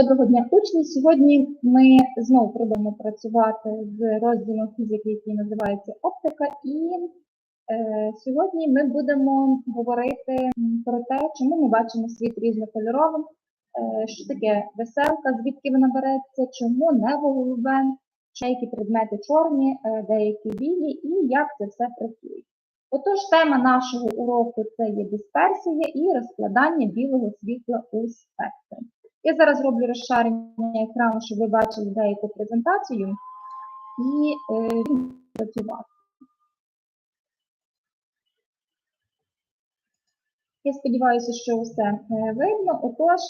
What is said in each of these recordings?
Доброго дня, учні. Сьогодні ми знову будемо працювати з розділом фізики, який називається оптика. І е, сьогодні ми будемо говорити про те, чому ми бачимо світ різнокольоровим, е, що таке веселка, звідки вона береться, чому небо голубе, що які предмети чорні, е, деякі білі, і як це все працює. Отож, тема нашого уроку це є дисперсія і розкладання білого світла у спектрі. Я зараз роблю розшарення екрану, щоб ви бачили деяку презентацію і е, працювати. Я сподіваюся, що все е, видно. Отож,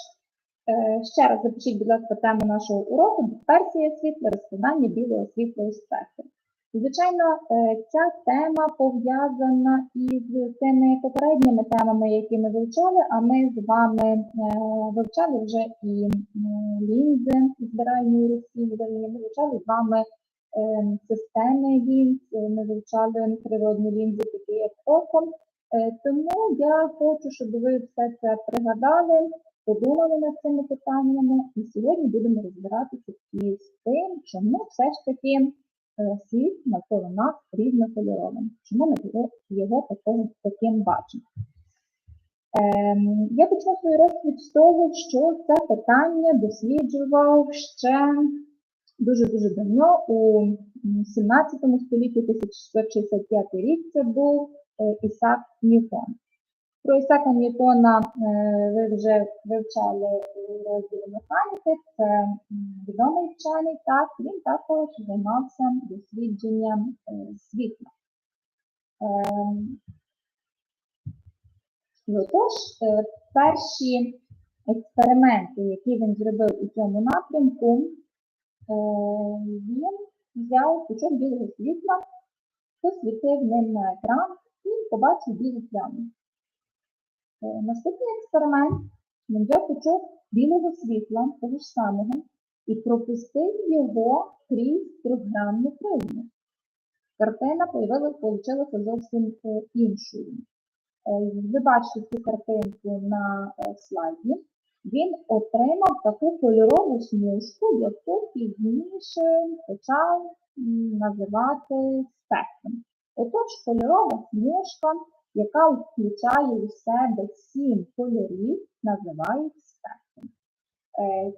е, ще раз запишіть, будь ласка, тему нашого уроку дисперсія світла, розкладання білого світла у спектрі. Звичайно, е, ця тема пов'язана із тими попередніми темами, які ми вивчали, а ми з вами е, вивчали вже і лінзи збиральні розслідування, ми вивчали з вами е, системи лінз, ми вивчали природні лінзи, такі як оком. Е, Тому я хочу, щоб ви все це пригадали, подумали над цими питаннями, і сьогодні будемо розбиратися із тим, чому все ж таки світ навколо нас різнокольоровим. Чому ми його, такого, таким бачимо? Ем, я почну свою розповідь з того, що це питання досліджував ще дуже-дуже давно, у м, 17 столітті, 1665 рік, це був е, Ісак Ньютон. Про Ісака Ньютона е, ви вже вивчали у розділі механіки, це відомий вчений, так, він також займався дослідженням е, світла. Ем, і отож, е, перші експерименти, які він зробив у цьому напрямку, е, він взяв пучок білого світла, посвітив ним на екран і побачив білу пляму. Е, Наступний експеримент він взяв пучок білого світла, того ж самого, і пропустив його крізь трьохгранну призму. Картина вийшла зовсім е, іншою. Е, Ви бачите цю картинку на е, слайді. Він отримав таку кольорову смужку, яку пізніше почав називати спектром. Отож, кольорова смужка, яка включає у себе сім кольорів. Е,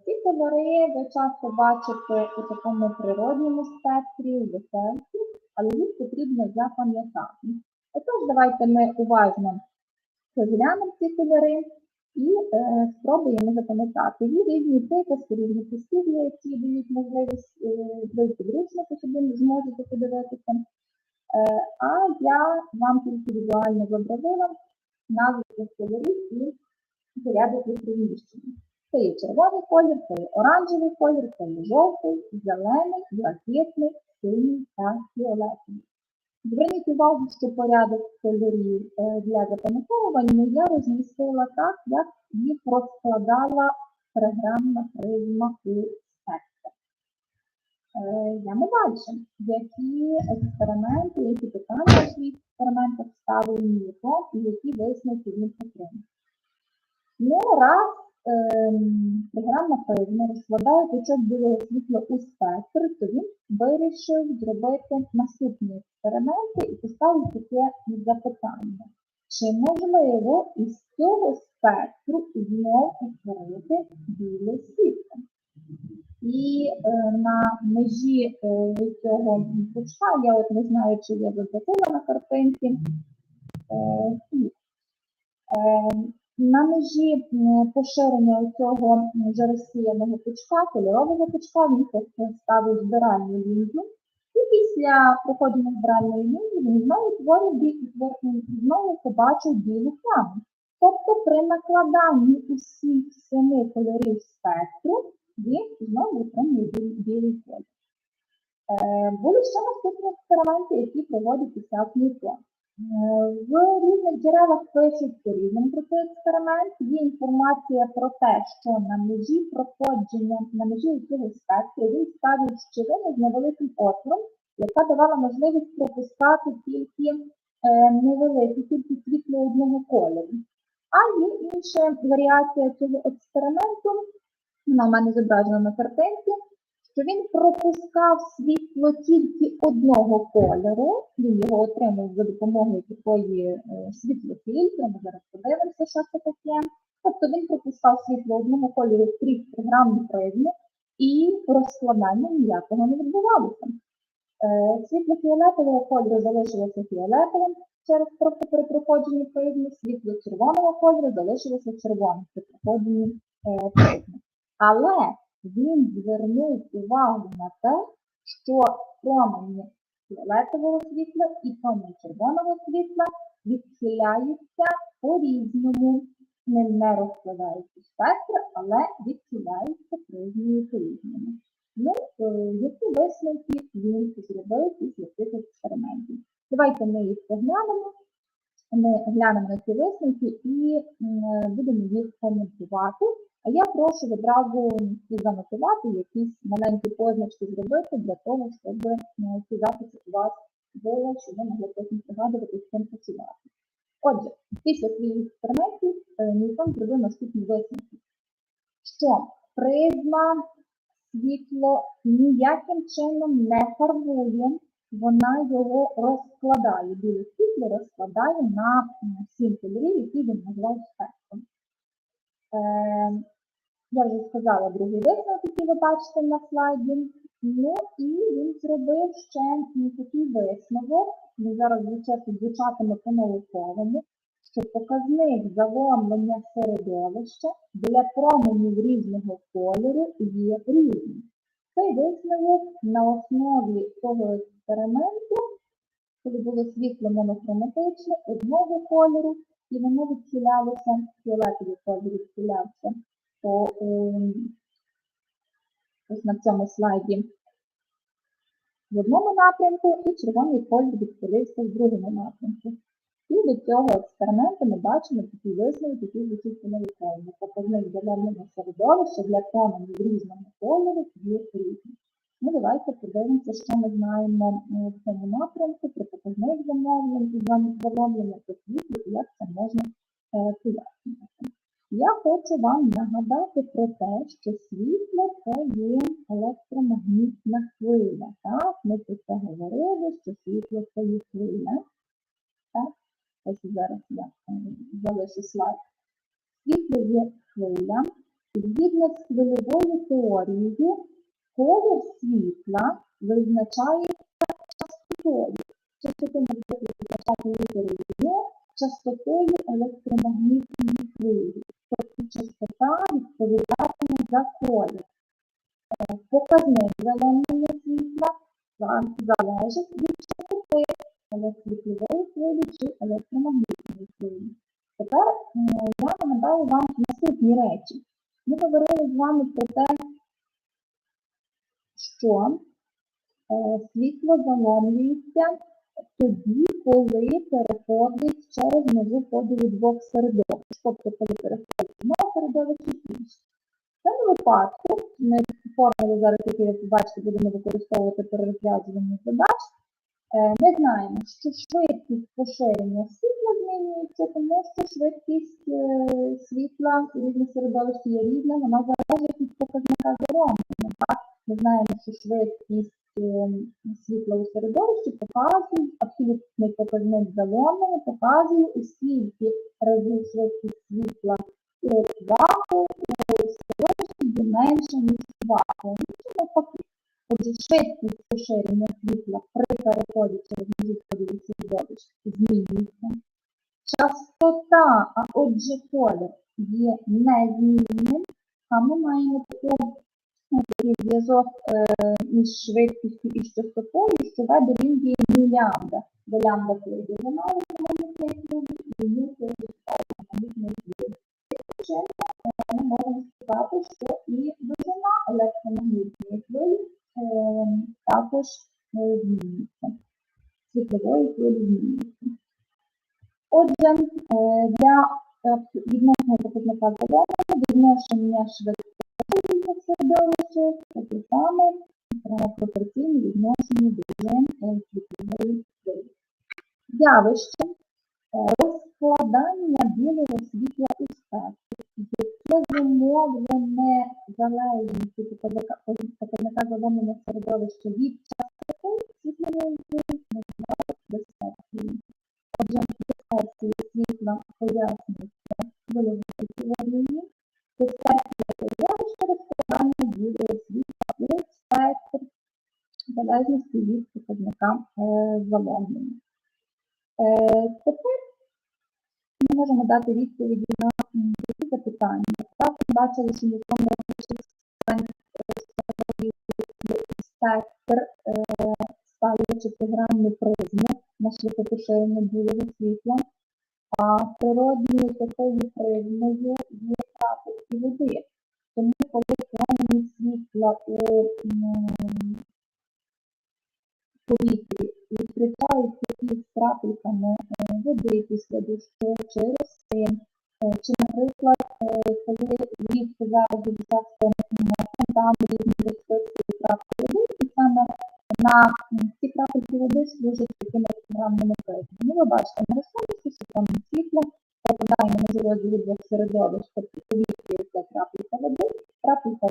Ці кольори ви часто бачите у такому природньому спектрі, у веселці, але їх потрібно запам'ятати. Отож, давайте ми уважно розглянемо ці кольори і е, спробуємо запам'ятати. Є різні приказки, різні прислів'я, які дають можливість е, ви підручники, щоб ви зможете подивитися. Е, а я вам тільки візуально зобразила назви кольорів і порядок їх розміщення. Це є червоний колір, це є оранжевий колір, це є жовтий, зелений, блакитний, синій та фіолетовий. Зверніть увагу, що порядок кольорів е, для запам'ятовування я розмістила так, як їх розкладала програмна призма у спектр. Йдемо далі. Які експерименти, які питання у своїх експериментах ставив Ньютон і які висновки він отримав? Ну, раз програмна призма розкладає пучок білого світла у спектр, то він вирішив зробити наступні експерименти і поставив таке запитання. Чи можливо із цього спектру знову утворити біле світло? І е, на межі е, цього пучка, я от не знаю, чи я зобразила на картинці. Е, на межі поширення цього вже розсіяного пучка, кольорового пучка, він ставив збиральну лінзу. І після проходження збиральної лінзи він знову творив бі- знову побачив білу пляму. Тобто при накладанні усіх семи кольорів спектру він знову отримує білий, колір. Е, були ще наступні експерименти, які проводить Ісак Ньютон. В різних джерелах пишуть по-різному цей експеримент. Є інформація про те, що на межі проходження, на межі цього спектру він ставив щілину з невеликим отвором, яка давала можливість пропускати тільки е, невелику кількість світла одного кольору. А є інша варіація цього експерименту, вона в мене зображена на картинці, що він пропускав світло тільки одного кольору, він його отримав за допомогою такої е, світлофільтра, ми зараз подивимося, що це таке. Тобто він пропускав світло одного кольору крізь програмну призму і розкладання ніякого не відбувалося. Е, Світло фіолетового кольору залишилося фіолетовим через трохи при світло червоного кольору залишилося червоним при проходженні е, призми. Але він звернув увагу на те, що промені фіолетового світла і промені червоного світла відхиляються по-різному. Не, не розкладаються спектр, але відхиляються призмою по-різному. Ну, е, які висновки він зробив після цих експериментів? Давайте ми їх поглянемо. Ми глянемо на ці висновки і будемо їх коментувати. А я прошу відразу всі занотувати, якісь маленькі позначки зробити для того, щоб е, ці записи у вас були, щоб ви могли потім пригадувати з цим працювати. Отже, після своїх експериментів е, Ньютон зробив наступні висновки, що призма світло ніяким чином не фарбує, вона його розкладає, біле світло розкладає на сім кольорів, які він назвав спектром. Я вже сказала другий висновок, який ви бачите на слайді. Ну і він зробив ще такий висновок. Він зараз звучати, звучатиме по-науковому, що показник заломлення середовища для променів різного кольору є різним. Цей висновок на основі того експерименту, коли було світло монохроматичне одного кольору, і воно відхилялося, фіолетовий колір відхилявся ем, ось на цьому слайді в одному напрямку, і червоний колір відхилився в другому напрямку. І до цього експерименту ми бачимо такі висновки, які звучить по-науковому. Показник заломлення середовища для променів різного кольору є різний. Ну, давайте подивимося, що ми знаємо е, в цьому напрямку про показник замовлень і зам- заломлення по світлу, і як це можна е, пояснювати. Я хочу вам нагадати про те, що світло це є електромагнітна хвиля. Так, ми про це говорили, що світло це є хвиля. Так, ось зараз я е, залишу слайд. Світло є хвиля. Згідно з хвильовою теорією, колір світла визначається частотою. Частоту можна визначати літерою частотою електромагнітної хвилі. Частота відповідатиме за колір. Е, Показник заломлення світла за- залежить від частоти електротвілової хвилі чи електромагнітної хвилі. Тепер я нагадаю вам наступні речі. Ми говорили з вами про те, що е, світло заломлюється тоді, коли переходить через межу поділу двох середовищ, тобто коли переходить одне середовище в інше. В цьому випадку ми формулу зараз, яку ви побачите, будемо використовувати при розв'язуванні задач. Е, Ми знаємо, що швидкість поширення світла змінюється, тому що швидкість е, світла у різних середовищ є різна, вона залежить від показника заломлення. Ми знаємо, що швидкість е, світла у середовищі показує, абсолютний показник заломлення показує, у скільки разів швидкість світла у вакууму у середовищі є менша, ніж в вакуумі. Чи навпаки. Отже, швидкість поширення світла при переході через межу середовищ змінюється. Частота, а отже колір, є незмінним, а ми маємо таку, такий зв'язок е, між швидкістю і частотою, що веде він є ні лямбда, де лямбда це електромагнітної хвилі, і ні це. Таким чином, ми можемо сказати, що і довжина електромагнітної хвилі е, також е, змінюється. Світлової хвилі змінюється. Отже, для відносного показника заломлення, відношення швидкості е, відношенні довжин світлової. Явище е, розкладання білого світла у спектрі, яке зумовлене залежністю показника забарвлення середовища від частоти дати відповіді на такі запитання. Так, ми бачили, що Ньютон розпочав спектр ставлячи шестигранну призму на швидкопоширення білого світла, а природньою такою призмою є крапельки води. Тому коли промені світла у м, повітрі зустрічаються із крапельками е, води після дощу чи роси, е, чи, наприклад, е, коли влітку зараз часто там різні розписують крапки води, і саме на ці крапельки води служать такими програмними призмами. Ну, ви бачите, на розсунці, що там світло попадає на двох середовищ, тобто повітря крапелька води, крапелька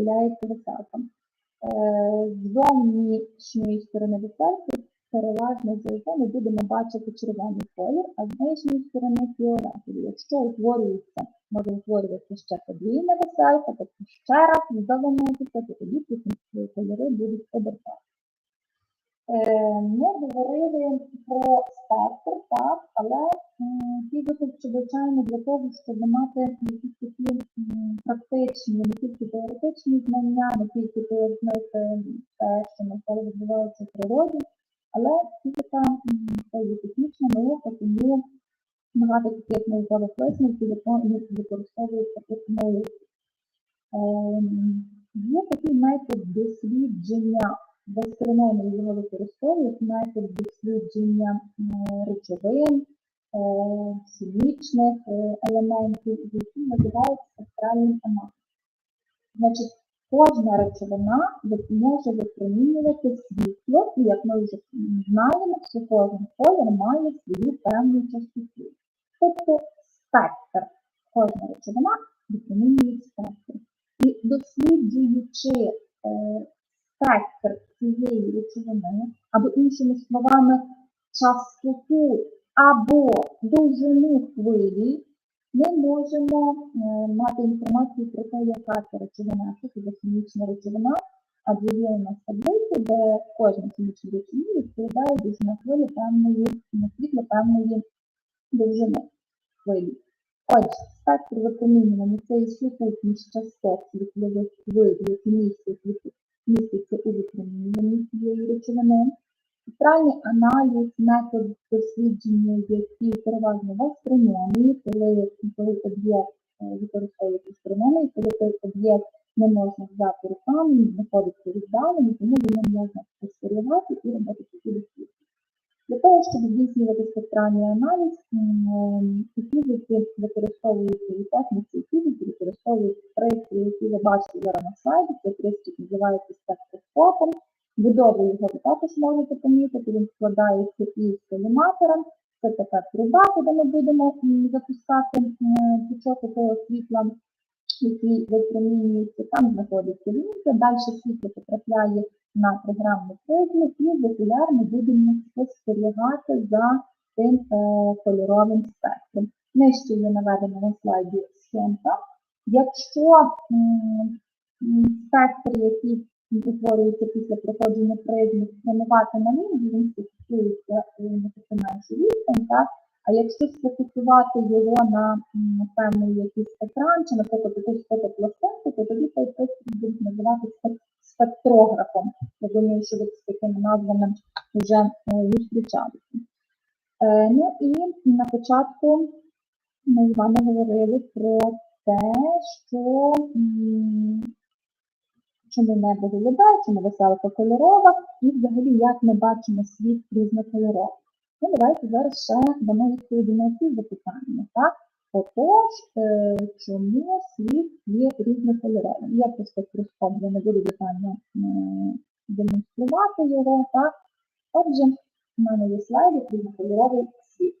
Появляється веселка. Е, зовнішньої сторони веселки переважно завжди ми будемо бачити червоний колір, а з нижньої сторони фіолетовий. Якщо утворюється, може утворюватися ще подвійна веселка, тобто ще раз завинитися, то тоді ці кольори будуть обертати. Е, Ми говорили про спектр, так, але м, фізику звичайно для того, щоб мати якісь такі практичні, не тільки теоретичні знання, не тільки пояснити те, що навколо відбувається в природі, але фізика це є технічна наука, тому багато таких наукових висновків викон- використовуються у науці. Ем, Є такий метод дослідження в його використовують метод дослідження е, речовин, е, хімічних е, елементів, які називають спектральним аналізом. Значить, кожна речовина може випромінювати світло, і як ми вже знаємо, що кожен колір має свою певну частоту. Тобто спектр. Кожна речовина випромінює спектр. І досліджуючи спектр цієї речовини, або іншими словами, частоту або довжину хвилі, ми можемо е, мати інформацію про те, яка це речовина, що це хімічна речовина, адже є у нас таблиці, де кожна хімічна речовина відповідає довжина хвилі певної на світло певної довжини хвилі. Отже, спектр випромінювання це є сукупність частот світлових хвиль, які містять містяться у випромінюванні цієї речовини. Спектральний аналіз, метод дослідження, який переважно в астрономії, коли, коли об'єкт е, використовується астрономії, коли той об'єкт не можна взяти руками, знаходиться віддалено, тому його можна спостерігати і робити такі дослідження. Для того, щоб здійснювати спектральний аналіз, м, у фізиці використовуються і техніці, і фізики використовують пристрій, який ви бачите зараз на слайді, цей пристрій називається спектроскопом. Будову його ви також можете помітити, він складається із коліматора. Це така труба, куди ми будемо запускати пучок такого світла, який випромінюється. Там знаходиться лінза, далі світло потрапляє на програмну призму і регулярно будемо спостерігати за тим е, кольоровим спектром. Нижче є наведена на слайді схемка. Якщо спектр, який утворюється після проходження призму, спрямувати на лінзу, він фіксується меншу відстань? А якщо сфокусувати його на певний якийсь екран, чи, наприклад, якусь фотопластинку, то тоді цей пристрій буде називати спек- спектрографом. Я думаю, що ви з такими назвами вже е, зустрічалися. Е, ну і на початку ми з вами говорили про те, що чому небо голубе, чому веселка кольорова, і взагалі як ми бачимо світ різнокольоровий. Ну, давайте зараз ще дамо відповіді на ці запитання. Так? Отож, е, чому світ є різнокольоровим? Я просто я не буду детально е, демонструвати його, так? Отже, в мене є слайд, різнокольоровий світ.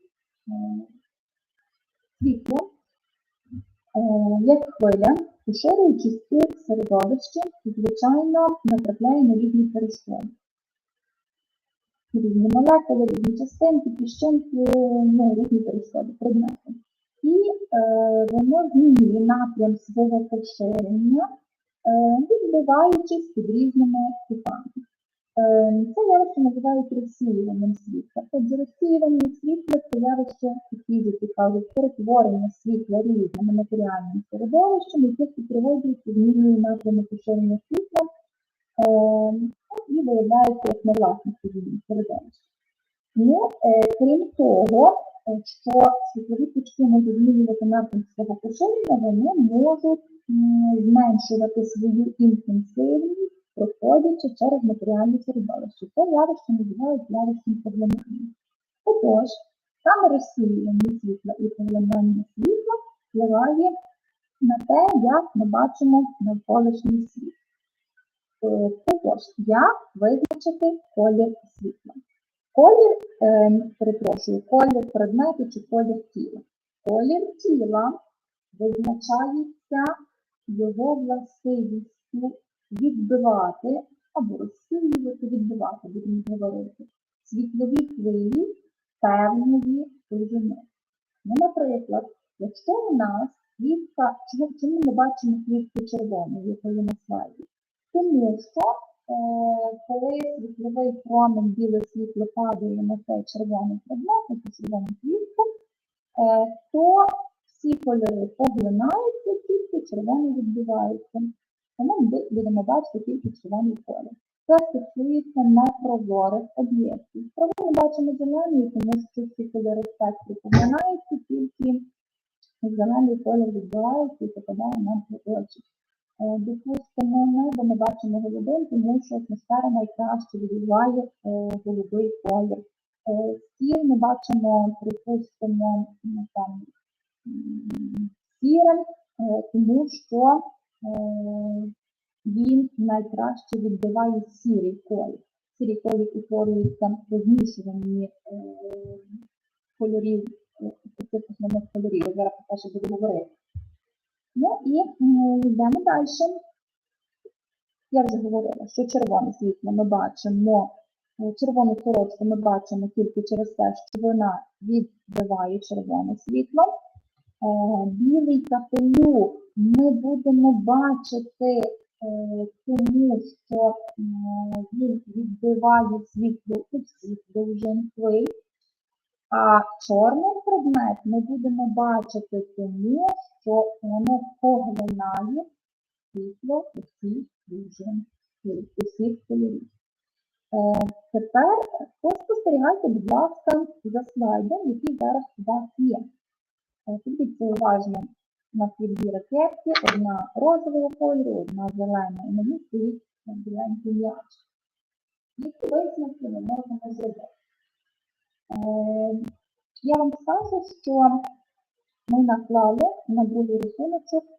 Е, Світло, як хвиля, поширюючись у середовищі, звичайно, натрапляє на різні перешкоди. Різні молекули, різні частинки, піщинки, ну, різні перешкоди, предмети. І е, воно змінює напрям свого поширення, е, відбиваючись під різними кутами. Е, Це явище називають розсіюванням світла. Отже, розсіювання світла це явище у фізики кажуть перетворення світла різними матеріальними середовищами, які приводять змінює напрямок поширення світла е, і виявляються як невласне подібне середовище. Ну, е, крім того, що світлові точки можуть змінювати напрям свого поширення, вони можуть зменшувати свою інтенсивність, проходячи через матеріальне середовище. Це явище називають явищем поглинання. Отож, саме розсіювання світла і поглинання світла впливає на те, як ми бачимо навколишній світ. Е, Отож, як визначити колір світла? Колір, е, перепрошую, колір предмету чи колір тіла. Колір тіла визначається його властивістю відбивати або розсіювати, відбивати, будемо говорити, світлові хвилі певної довжини. Ну, наприклад, якщо у нас квітка, чому, ми бачимо квітку червону, якої на слайді? Тому що коли світловий промінь біле світло падає на цей червоний предмет, на цю червону квітку, е, то всі кольори поглинаються, тільки червоний відбивається. Тому ми будемо бачити тільки червоний колір. Це стосується непрозорих об'єктів. Право ми бачимо зелений, тому що всі кольори спектру поглинаються, тільки зелений колір відбивається і попадає нам в очі. Е, Допустимо, небо ми бачимо голубим, тому що атмосфера найкраще відбиває е, голубий колір. Е, Стіл ми бачимо, припустимо, ну, там, сірим, тому що він найкраще відбиває сірий колір. Сірий колір змішуванні е, кольорів, основних кольорів. Я зараз про те, що буду говорити. Ну і йдемо далі. Я вже говорила, що червоне світло ми бачимо, е, червону сорочку ми бачимо тільки через те, що вона відбиває червоне світло. Е, Білий капелюх ми будемо бачити, е, тому що він відбиває світло у всіх довжин хвиль. А чорний предмет ми будемо бачити тому, що воно поглинає світло усіх довжин хвиль, усіх кольорів. Тепер поспостерігайте, будь ласка, за слайдом, який зараз у вас є. Е, Подивіться уважно на ці дві ракетки, одна розового кольору, одна зелена, і на ній стоїть біленький м'яч. Які висновки ми можемо зробити? Е, Я вам скажу, що ми наклали на другий рисуночок